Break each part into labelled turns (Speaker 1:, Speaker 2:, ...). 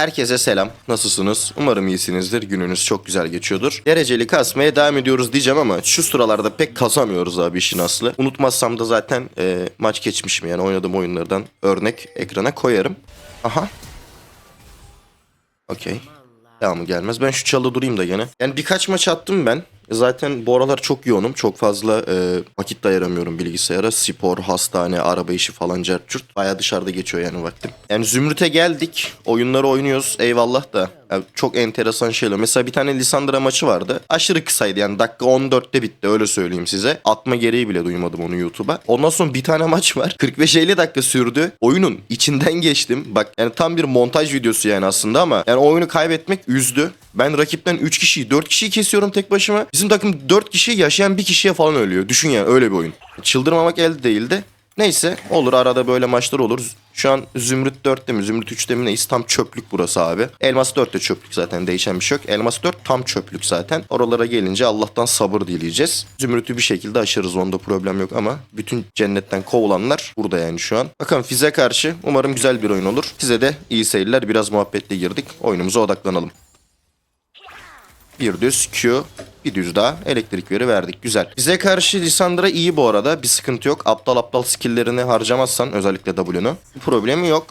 Speaker 1: Herkese selam. Nasılsınız? Umarım iyisinizdir. Gününüz çok güzel geçiyordur. Dereceli kasmaya devam ediyoruz diyeceğim ama şu sıralarda pek kasamıyoruz abi işin aslı. Unutmazsam da zaten e, maç geçmişim yani oynadığım oyunlardan örnek ekrana koyarım. Aha. Okey. Devamı gelmez. Ben şu çalda durayım da gene. Yani birkaç maç attım ben. Zaten bu aralar çok yoğunum. Çok fazla e, vakit de ayıramıyorum bilgisayara. Spor, hastane, araba işi falan cart Baya dışarıda geçiyor yani vaktim. Yani Zümrüt'e geldik. Oyunları oynuyoruz. Eyvallah da. Yani çok enteresan şeyler. Mesela bir tane Lisandra maçı vardı. Aşırı kısaydı yani dakika 14'te bitti öyle söyleyeyim size. Atma gereği bile duymadım onu YouTube'a. Ondan sonra bir tane maç var. 45-50 dakika sürdü. Oyunun içinden geçtim. Bak yani tam bir montaj videosu yani aslında ama yani oyunu kaybetmek üzdü. Ben rakipten 3 kişiyi 4 kişiyi kesiyorum tek başıma. Bizim takım 4 kişi yaşayan bir kişiye falan ölüyor. Düşün yani öyle bir oyun. Çıldırmamak elde değildi. Neyse olur arada böyle maçlar olur. Şu an Zümrüt 4'te mi Zümrüt 3'te mi neyiz tam çöplük burası abi. Elmas 4 de çöplük zaten değişen bir şey yok. Elmas 4 tam çöplük zaten. Oralara gelince Allah'tan sabır dileyeceğiz. Zümrüt'ü bir şekilde aşarız onda problem yok ama bütün cennetten kovulanlar burada yani şu an. Bakalım Fize karşı umarım güzel bir oyun olur. Size de iyi seyirler biraz muhabbetli girdik. Oyunumuza odaklanalım. Bir düz Q, bir düz daha elektrik veri verdik. Güzel. Bize karşı Lissandra iyi bu arada. Bir sıkıntı yok. Aptal aptal skill'lerini harcamazsan özellikle W'nu. Problemi yok.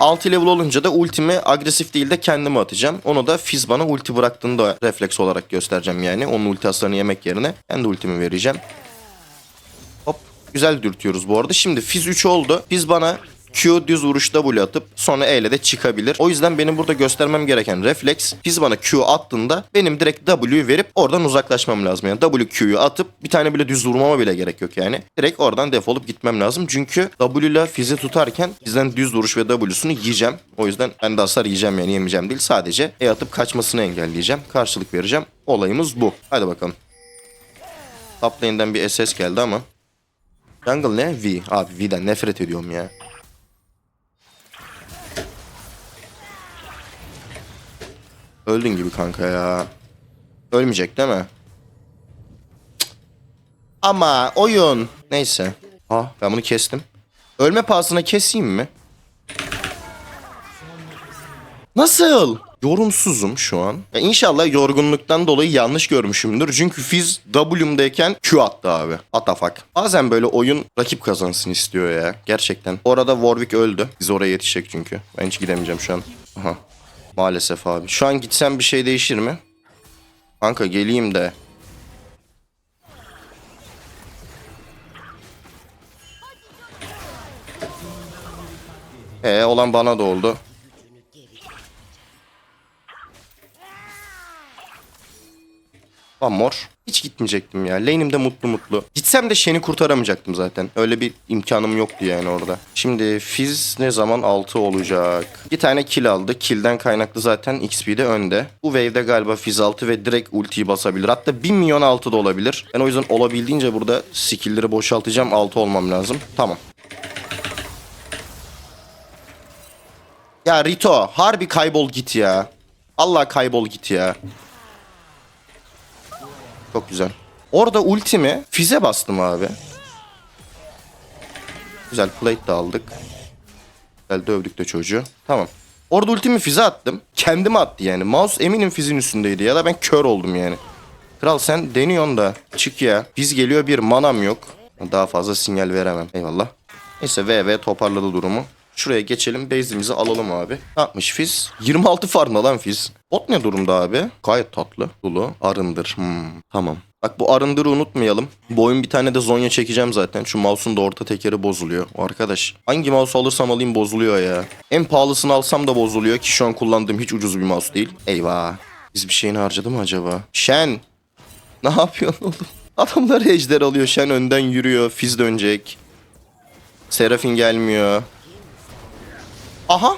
Speaker 1: 6 level olunca da ultimi agresif değil de kendime atacağım. Onu da Fizz bana ulti bıraktığında refleks olarak göstereceğim yani. Onun ulti hasarını yemek yerine kendi ultimi vereceğim. Hop. Güzel dürtüyoruz bu arada. Şimdi Fizz 3 oldu. Fizz bana Q düz vuruş W atıp sonra E ile de çıkabilir. O yüzden benim burada göstermem gereken refleks Fizz bana Q attığında benim direkt W verip oradan uzaklaşmam lazım. Yani W Q'yu atıp bir tane bile düz vurmama bile gerek yok yani. Direkt oradan defolup gitmem lazım. Çünkü W ile Fizz'i tutarken bizden düz vuruş ve W'sunu yiyeceğim. O yüzden ben de hasar yiyeceğim yani yemeyeceğim değil. Sadece E atıp kaçmasını engelleyeceğim. Karşılık vereceğim. Olayımız bu. Hadi bakalım. Top bir SS geldi ama. Jungle ne? V. Abi V'den nefret ediyorum ya. Öldün gibi kanka ya. Ölmeyecek değil mi? Cık. Ama oyun. Neyse. Ha ben bunu kestim. Ölme pahasına keseyim mi? Nasıl? Yorumsuzum şu an. Ya inşallah yorgunluktan dolayı yanlış görmüşümdür. Çünkü Fizz W'mdeyken Q attı abi. What the fuck. Bazen böyle oyun rakip kazansın istiyor ya. Gerçekten. Orada Warwick öldü. Biz oraya yetişecek çünkü. Ben hiç gidemeyeceğim şu an. Aha. Maalesef abi. Şu an gitsem bir şey değişir mi? Kanka geleyim de. Ee olan bana da oldu. One more. Hiç gitmeyecektim ya. Lane'imde mutlu mutlu. Gitsem de Shen'i kurtaramayacaktım zaten. Öyle bir imkanım yoktu yani orada. Şimdi Fizz ne zaman 6 olacak? Bir tane kill aldı. Kill'den kaynaklı zaten XP'de önde. Bu wave'de galiba Fizz 6 ve direkt ultiyi basabilir. Hatta 1 milyon 6 da olabilir. Ben o yüzden olabildiğince burada skill'leri boşaltacağım. 6 olmam lazım. Tamam. Ya Rito harbi kaybol git ya. Allah kaybol git ya. Çok güzel. Orada ultimi fize bastım abi. Güzel plate de aldık. Güzel dövdük de çocuğu. Tamam. Orada ultimi fize attım. Kendime attı yani. Mouse eminim fizin üstündeydi ya da ben kör oldum yani. Kral sen deniyorsun da çık ya. Fiz geliyor bir manam yok. Daha fazla sinyal veremem. Eyvallah. Neyse VV toparladı durumu. Şuraya geçelim. Base'imizi alalım abi. Ne yapmış Fiz? 26 farmla lan Fiz. Bot ne durumda abi? Gayet tatlı. Dulu. Arındır. Hmm, tamam. Bak bu arındırı unutmayalım. Bu bir tane de Zonya çekeceğim zaten. Şu mouse'un da orta tekeri bozuluyor. Arkadaş hangi mouse alırsam alayım bozuluyor ya. En pahalısını alsam da bozuluyor ki şu an kullandığım hiç ucuz bir mouse değil. Eyvah. Biz bir şeyini harcadı mı acaba? Shen. Ne yapıyorsun oğlum? Adamlar ejder alıyor. Shen önden yürüyor. Fiz dönecek. Serafin gelmiyor. Aha.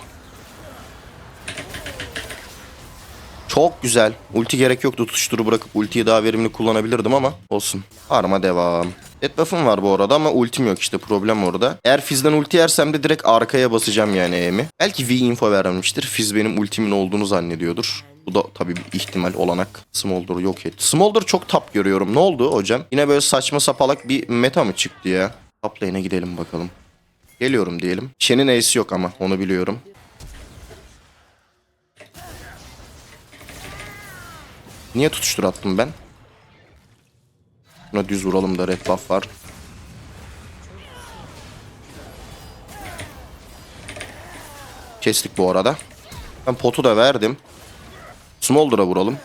Speaker 1: Çok güzel. Ulti gerek yoktu. Tutuşturu bırakıp ultiyi daha verimli kullanabilirdim ama olsun. Arma devam. Dead buff'ım var bu arada ama ultim yok işte problem orada. Eğer Fizz'den ulti yersem de direkt arkaya basacağım yani E'mi. Belki V info vermemiştir. Fizz benim ultimin olduğunu zannediyordur. Bu da tabii bir ihtimal olanak. Smolder'ı yok etti. Smolder çok tap görüyorum. Ne oldu hocam? Yine böyle saçma sapalak bir meta mı çıktı ya? Top gidelim bakalım. Geliyorum diyelim. Shen'in ace yok ama onu biliyorum. Niye tutuştur attım ben? Buna düz vuralım da red buff var. Kestik bu arada. Ben potu da verdim. Smolder'a vuralım.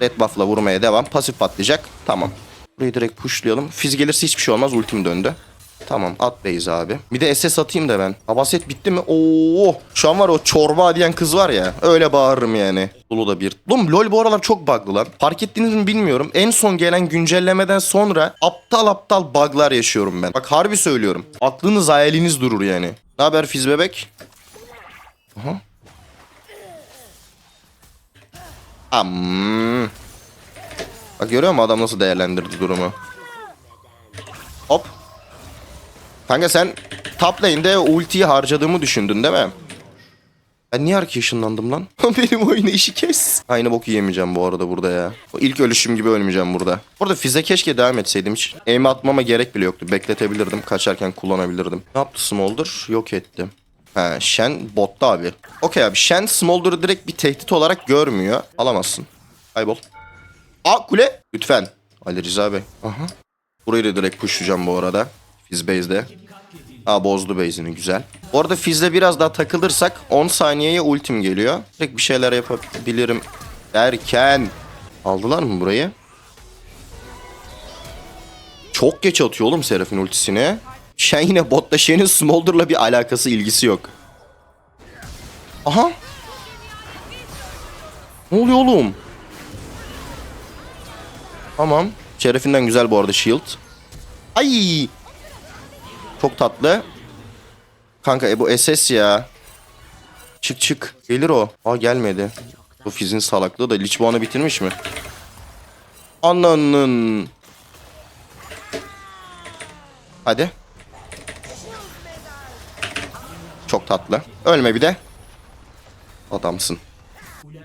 Speaker 1: Red buff'la vurmaya devam. Pasif patlayacak. Tamam. Burayı direkt pushlayalım. Fiz gelirse hiçbir şey olmaz. Ultim döndü. Tamam at base abi. Bir de SS atayım da ben. Habaset bitti mi? Oo, şu an var o çorba diyen kız var ya. Öyle bağırırım yani. Lulu da bir. Oğlum LoL bu aralar çok bug'lı lan. Fark ettiniz mi bilmiyorum. En son gelen güncellemeden sonra aptal aptal bug'lar yaşıyorum ben. Bak harbi söylüyorum. Aklınız hayaliniz durur yani. Ne haber Fiz bebek? Aha. Am. Bak görüyor musun adam nasıl değerlendirdi durumu? Hop. Kanka sen top lane'de ultiyi harcadığımı düşündün değil mi? Ben niye arkaya ışınlandım lan? Benim oynayışı kes. Aynı boku yemeyeceğim bu arada burada ya. O ilk ölüşüm gibi ölmeyeceğim burada. Burada fize keşke devam etseydim hiç. Aim atmama gerek bile yoktu. Bekletebilirdim. Kaçarken kullanabilirdim. Ne yaptı Smolder? Yok etti. Ha Shen botta abi. Okey abi Shen Smolder'ı direkt bir tehdit olarak görmüyor. Alamazsın. Kaybol. Aa kule. Lütfen. Ali Rıza Bey. Aha. Burayı da direkt pushlayacağım bu arada. Fizz base'de. Aa bozdu base'ini güzel. Bu arada Fizz'le biraz daha takılırsak 10 saniyeye ultim geliyor. Direkt bir şeyler yapabilirim derken. Aldılar mı burayı? Çok geç atıyor oğlum Seraph'in ultisini. Shen yine botta Shen'in Smolder'la bir alakası ilgisi yok. Aha. Ne oluyor oğlum? Tamam. Şerefinden güzel bu arada shield. Ay! Çok tatlı. Kanka e bu SS ya. Çık çık. Gelir o. Aa gelmedi. Bu Fizz'in salaklığı da Lich bu anı bitirmiş mi? Ananın. Hadi. Çok tatlı. Ölme bir de. Adamsın.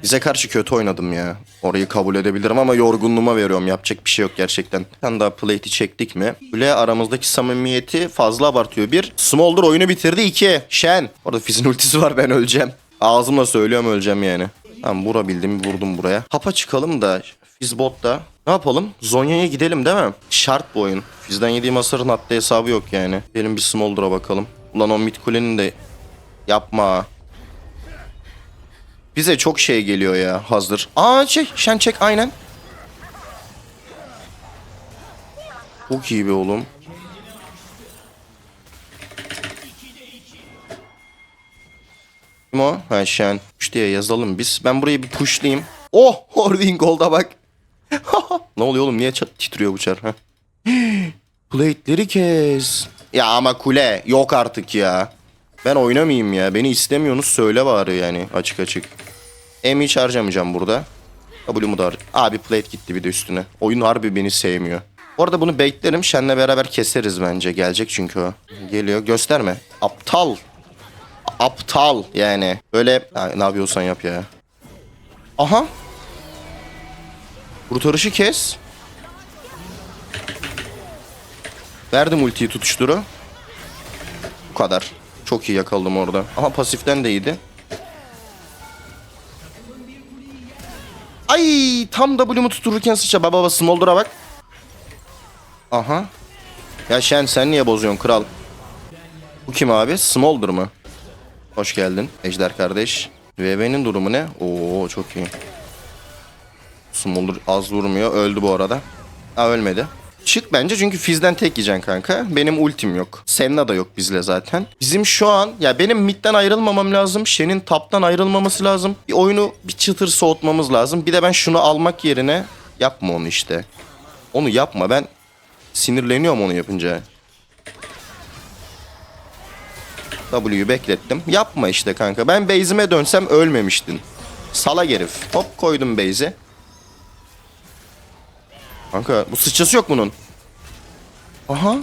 Speaker 1: Bize karşı kötü oynadım ya. Orayı kabul edebilirim ama yorgunluğuma veriyorum. Yapacak bir şey yok gerçekten. Bir tane daha plate'i çektik mi? Bile aramızdaki samimiyeti fazla abartıyor. Bir, Smolder oyunu bitirdi. iki Shen. Orada Fizz'in ultisi var ben öleceğim. Ağzımla söylüyorum öleceğim yani. Tamam vurabildim vurdum buraya. Hapa çıkalım da Fizz botta. Ne yapalım? Zonya'ya gidelim değil mi? Şart bu oyun. Fizz'den yediğim hasarın hatta hesabı yok yani. Gelin bir Smolder'a bakalım. Ulan o mid kulenin de yapma. Bize çok şey geliyor ya hazır. Aa şey Shen çek aynen. Çok iyi be oğlum. Kim o? Ha Shen. Push diye yazalım biz. Ben burayı bir pushlayayım. Oh! Orwin Gold'a bak. ne oluyor oğlum? Niye titriyor bu çar? Plate'leri kes. Ya ama kule yok artık ya. Ben oynamayayım ya. Beni istemiyorsunuz söyle bari yani açık açık. M'i hiç harcamayacağım burada. W'mu da Abi plate gitti bir de üstüne. Oyun harbi beni sevmiyor. Bu arada bunu baitlerim. Shen'le beraber keseriz bence. Gelecek çünkü o. Geliyor. Gösterme. Aptal. Aptal yani. Böyle Ha, ne yapıyorsan yap ya. Aha. Kurtarışı kes. Verdim ultiyi tutuşturu. Bu kadar. Çok iyi yakaladım orada. Aha pasiften de iyiydi. Ay tam W'mu tutururken sıçra. Baba baba Smolder'a bak. Aha. Ya Shen sen niye bozuyorsun kral? Bu kim abi? Smolder mı? Hoş geldin Ejder kardeş. VB'nin durumu ne? Oo çok iyi. Smolder az vurmuyor. Öldü bu arada. Ha ölmedi. Çık bence çünkü Fizz'den tek yiyeceksin kanka. Benim ultim yok. Senna da yok bizle zaten. Bizim şu an ya benim midden ayrılmamam lazım. Shen'in taptan ayrılmaması lazım. Bir oyunu bir çıtır soğutmamız lazım. Bir de ben şunu almak yerine yapma onu işte. Onu yapma ben sinirleniyorum onu yapınca. W'yu beklettim. Yapma işte kanka. Ben base'ime dönsem ölmemiştin. Salak herif. Hop koydum base'e. Kanka bu sıçrası yok bunun. Aha.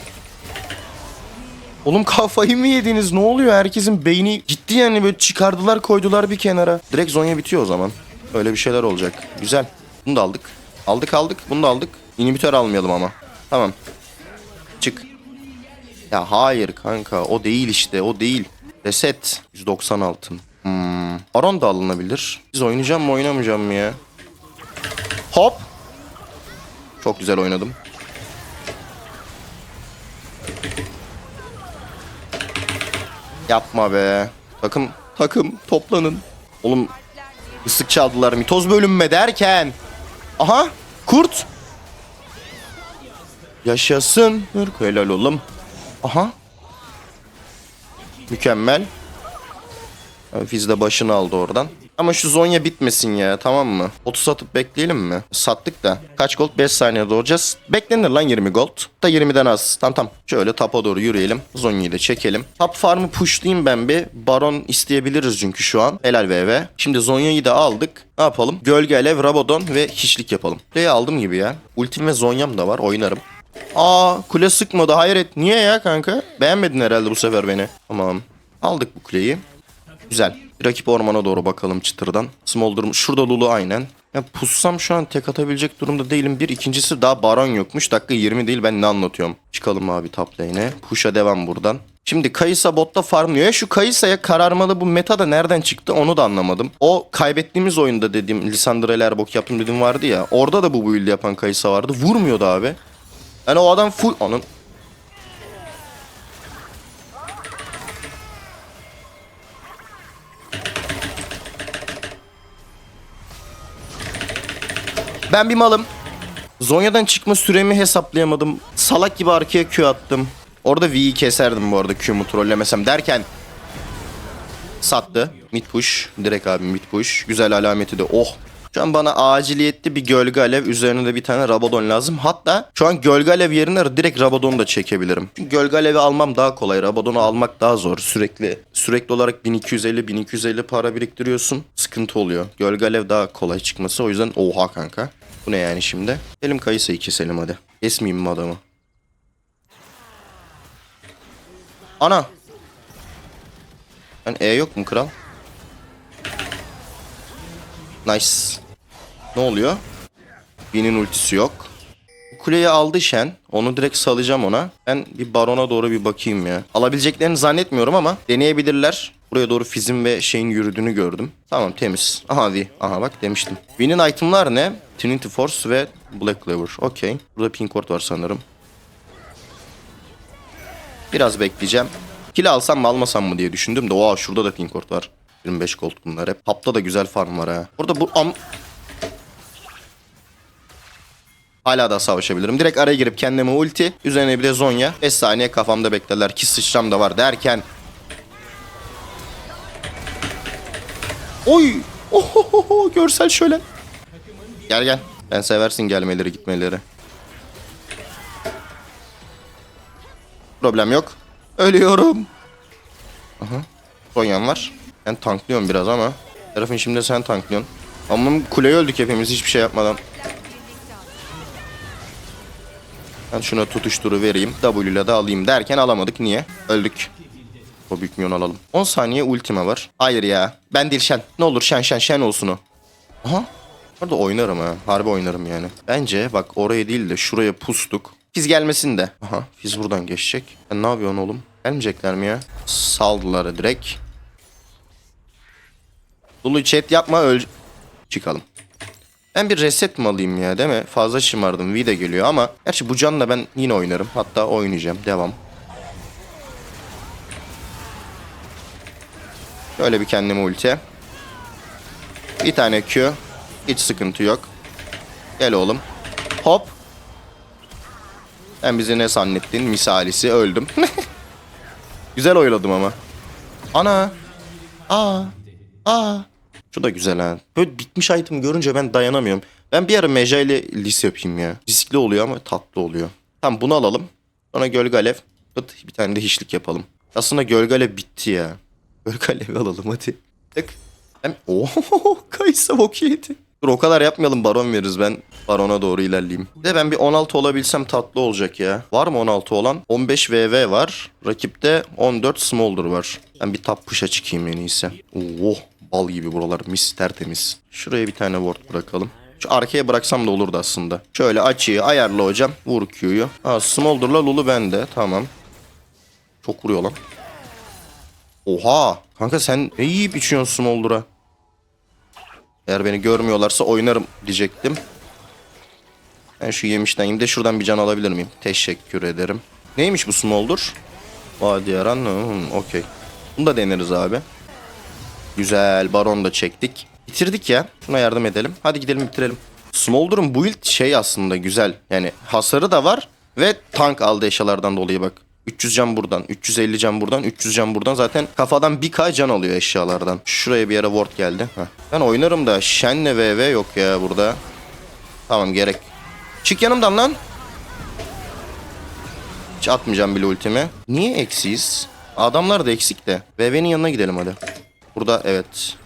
Speaker 1: Oğlum kafayı mı yediniz? Ne oluyor? Herkesin beyni gitti yani böyle çıkardılar koydular bir kenara. Direkt Zonya bitiyor o zaman. Öyle bir şeyler olacak. Güzel. Bunu da aldık. Aldık aldık. Bunu da aldık. İnhibitör almayalım ama. Tamam. Çık. Ya hayır kanka o değil işte o değil. Reset. 190 altın. Hmm. Baron da alınabilir. Biz oynayacağım mı oynamayacağım mı ya? Hop. Çok güzel oynadım. Yapma be. Takım takım toplanın. Oğlum ıslık çaldılar mitoz bölünme derken. Aha kurt. Yaşasın. Irk helal oğlum. Aha. Mükemmel. Fiz de başını aldı oradan. Ama şu Zonya bitmesin ya tamam mı? 30 atıp bekleyelim mi? Sattık da. Kaç gold? 5 saniyede olacağız. Beklenir lan 20 gold. Da 20'den az. Tamam tamam. Şöyle tapa doğru yürüyelim. Zonya'yı da çekelim. Top farmı pushlayayım ben bir. Baron isteyebiliriz çünkü şu an. Helal VV. Şimdi Zonya'yı da aldık. Ne yapalım? Gölge Alev, Rabadon ve hiçlik yapalım. Play'i aldım gibi ya. Ultim ve Zonya'm da var. Oynarım. Aa kule sıkmadı hayret. Niye ya kanka? Beğenmedin herhalde bu sefer beni. Tamam. Aldık bu kuleyi. Güzel. Rakip ormana doğru bakalım çıtırdan. Smolder şurada Lulu aynen. Ya pussam şu an tek atabilecek durumda değilim. Bir ikincisi daha baron yokmuş. Dakika 20 değil ben ne anlatıyorum. Çıkalım abi top lane'e. Push'a devam buradan. Şimdi Kayısa botta farmlıyor. Ya şu Kayısa'ya kararmalı bu meta da nereden çıktı onu da anlamadım. O kaybettiğimiz oyunda dediğim Lisandra Erbok yaptım dediğim vardı ya. Orada da bu build yapan Kayısa vardı. Vurmuyordu abi. Yani o adam full... Onun... Ben bir malım. Zonya'dan çıkma süremi hesaplayamadım. Salak gibi arkaya Q attım. Orada V'yi keserdim bu arada Q'mu trollemesem derken sattı. Mid push. Direkt abi mid push. Güzel alameti de oh. Şu an bana aciliyetli bir gölge alev üzerine de bir tane Rabadon lazım. Hatta şu an gölge alev yerine direkt Rabadon da çekebilirim. Çünkü gölge alevi almam daha kolay. Rabadon'u almak daha zor. Sürekli sürekli olarak 1250 1250 para biriktiriyorsun. Sıkıntı oluyor. Gölge alev daha kolay çıkması. O yüzden oha kanka. Bu ne yani şimdi? Elim kayısayı keselim hadi. Kesmeyeyim mi adamı? Ana. Ben E yok mu kral? Nice. Ne oluyor? Binin ultisi yok. Kuleyi aldı Shen. Onu direkt salacağım ona. Ben bir barona doğru bir bakayım ya. Alabileceklerini zannetmiyorum ama deneyebilirler. Buraya doğru Fizz'in ve şeyin yürüdüğünü gördüm. Tamam temiz. Aha V. Aha bak demiştim. V'nin itemlar ne? Trinity Force ve Black Clover. Okey. Burada Pink Ward var sanırım. Biraz bekleyeceğim. Kill alsam mı almasam mı diye düşündüm de oha şurada da Pink Ward var. 25 gold bunlar hep. Hapta da güzel farm var ha. Burada bu am... Hala da savaşabilirim. Direkt araya girip kendime ulti. Üzerine bir de Zonya. 5 saniye kafamda beklerler ki sıçram da var derken. Oy! Ohohoho! Görsel şöyle. Gel gel. Ben seversin gelmeleri gitmeleri. Problem yok. Ölüyorum. Aha. Zonya'm var. Ben tanklıyorum biraz ama. Tarafın şimdi sen tanklıyorsun. Ama kuleye öldük hepimiz hiçbir şey yapmadan. Ben şuna tutuşturu vereyim. W ile de alayım derken alamadık. Niye? Öldük. O büyük milyon alalım. 10 saniye ultima var. Hayır ya. Ben değil Şen. Ne olur Şen Şen Şen olsun o. Aha. Orada oynarım ha. Harbi oynarım yani. Bence bak oraya değil de şuraya pustuk. Fiz gelmesin de. Aha. Fiz buradan geçecek. Sen ne yapıyorsun oğlum? Gelmeyecekler mi ya? Saldılar direkt. Dulu chat yapma öl... Çıkalım. Ben bir reset mi alayım ya değil mi? Fazla şımardım. V de geliyor ama... Gerçi bu canla ben yine oynarım. Hatta oynayacağım. Devam. Şöyle bir kendime ulti. Bir tane Q. Hiç sıkıntı yok. Gel oğlum. Hop. Ben bizi ne zannettin? Misalisi öldüm. Güzel oyladım ama. Ana. Aa. Aa. Şu da güzel ha. Böyle bitmiş item görünce ben dayanamıyorum. Ben bir ara Meja ile lis yapayım ya. Riskli oluyor ama tatlı oluyor. Tamam bunu alalım. Sonra gölge bir tane de hiçlik yapalım. Aslında gölge bitti ya. Gölge alevi alalım hadi. Tık. Hem... Ooo Kaysa bok yedi. Dur o kadar yapmayalım baron veririz ben barona doğru ilerleyeyim. Bir De ben bir 16 olabilsem tatlı olacak ya. Var mı 16 olan? 15 VV var. Rakipte 14 Smolder var. Ben bir top push'a çıkayım en iyisi. Oh bal gibi buralar mis tertemiz. Şuraya bir tane ward bırakalım. Şu arkaya bıraksam da olurdu aslında. Şöyle açıyı ayarla hocam. Vur Q'yu. Ha Smolder'la Lulu bende. Tamam. Çok vuruyor lan. Oha. Kanka sen ne yiyip içiyorsun Smolder'a? Eğer beni görmüyorlarsa oynarım diyecektim. Ben şu yemişten yiyeyim de şuradan bir can alabilir miyim? Teşekkür ederim. Neymiş bu Smolder? Vadi yaran. Hmm, Okey. Bunu da deneriz abi. Güzel. Baron da çektik. Bitirdik ya. Şuna yardım edelim. Hadi gidelim bitirelim. Smolder'ın build şey aslında güzel. Yani hasarı da var. Ve tank aldı eşyalardan dolayı bak. 300 can buradan, 350 can buradan, 300 can buradan. Zaten kafadan 1k can alıyor eşyalardan. Şuraya bir yere ward geldi. Heh. Ben oynarım da Shen'le VV yok ya burada. Tamam gerek. Çık yanımdan lan. Hiç atmayacağım bile ultimi. Niye eksiyiz? Adamlar da eksik de. VV'nin yanına gidelim hadi. Burada evet.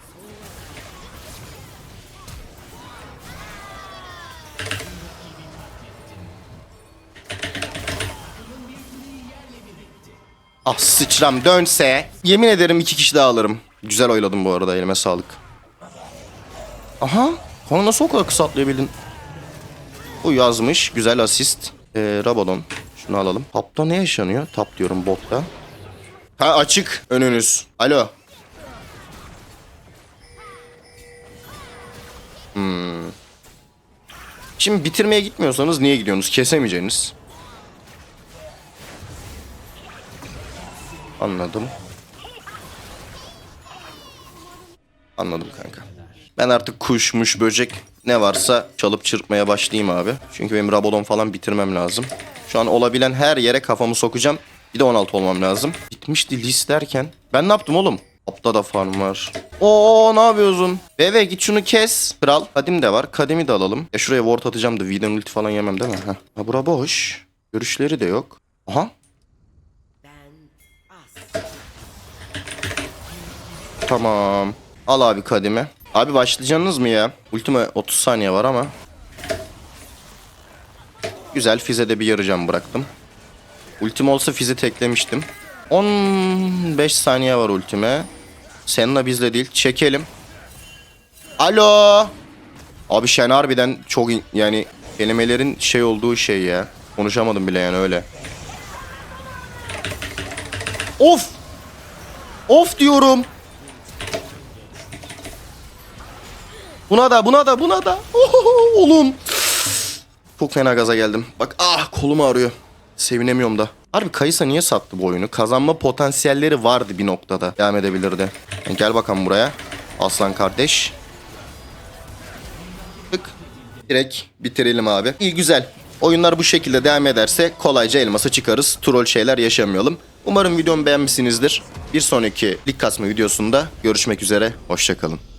Speaker 1: Ah sıçram dönse. Yemin ederim iki kişi daha alırım. Güzel oyladım bu arada elime sağlık. Aha. Konu nasıl o kadar kısa atlayabildin? Bu yazmış. Güzel asist. Ee, Rabadon. Şunu alalım. Tapta ne yaşanıyor? Tap diyorum botta. Ha açık önünüz. Alo. Hmm. Şimdi bitirmeye gitmiyorsanız niye gidiyorsunuz? Kesemeyeceğiniz. Anladım. Anladım kanka. Ben artık kuşmuş, böcek ne varsa çalıp çırpmaya başlayayım abi. Çünkü benim Rabadon falan bitirmem lazım. Şu an olabilen her yere kafamı sokacağım. Bir de 16 olmam lazım. Bitmişti list derken. Ben ne yaptım oğlum? Apta da farm var. Oo ne yapıyorsun? Bebe git şunu kes. Kral. Kadim de var. Kadimi de alalım. Ya şuraya ward atacağım da V'den ulti falan yemem değil mi? Heh. Ha bura boş. Görüşleri de yok. Aha. Tamam. Al abi kadime. Abi başlayacaksınız mı ya? Ultime 30 saniye var ama. Güzel fize de bir yarı can bıraktım. Ultim olsa fizi teklemiştim. 15 saniye var ultime. Seninle bizle değil. Çekelim. Alo. Abi Şen harbiden çok yani kelimelerin şey olduğu şey ya. Konuşamadım bile yani öyle. Of. Of diyorum. Buna da buna da buna da. Ohoho, oğlum. Çok fena gaza geldim. Bak ah kolum ağrıyor. Sevinemiyorum da. Harbi Kayısa niye sattı bu oyunu? Kazanma potansiyelleri vardı bir noktada. Devam edebilirdi. Yani gel bakalım buraya. Aslan kardeş. Tık. Direkt bitirelim abi. İyi güzel. Oyunlar bu şekilde devam ederse kolayca elmasa çıkarız. Troll şeyler yaşamayalım. Umarım videomu beğenmişsinizdir. Bir sonraki lig kasma videosunda görüşmek üzere. Hoşçakalın.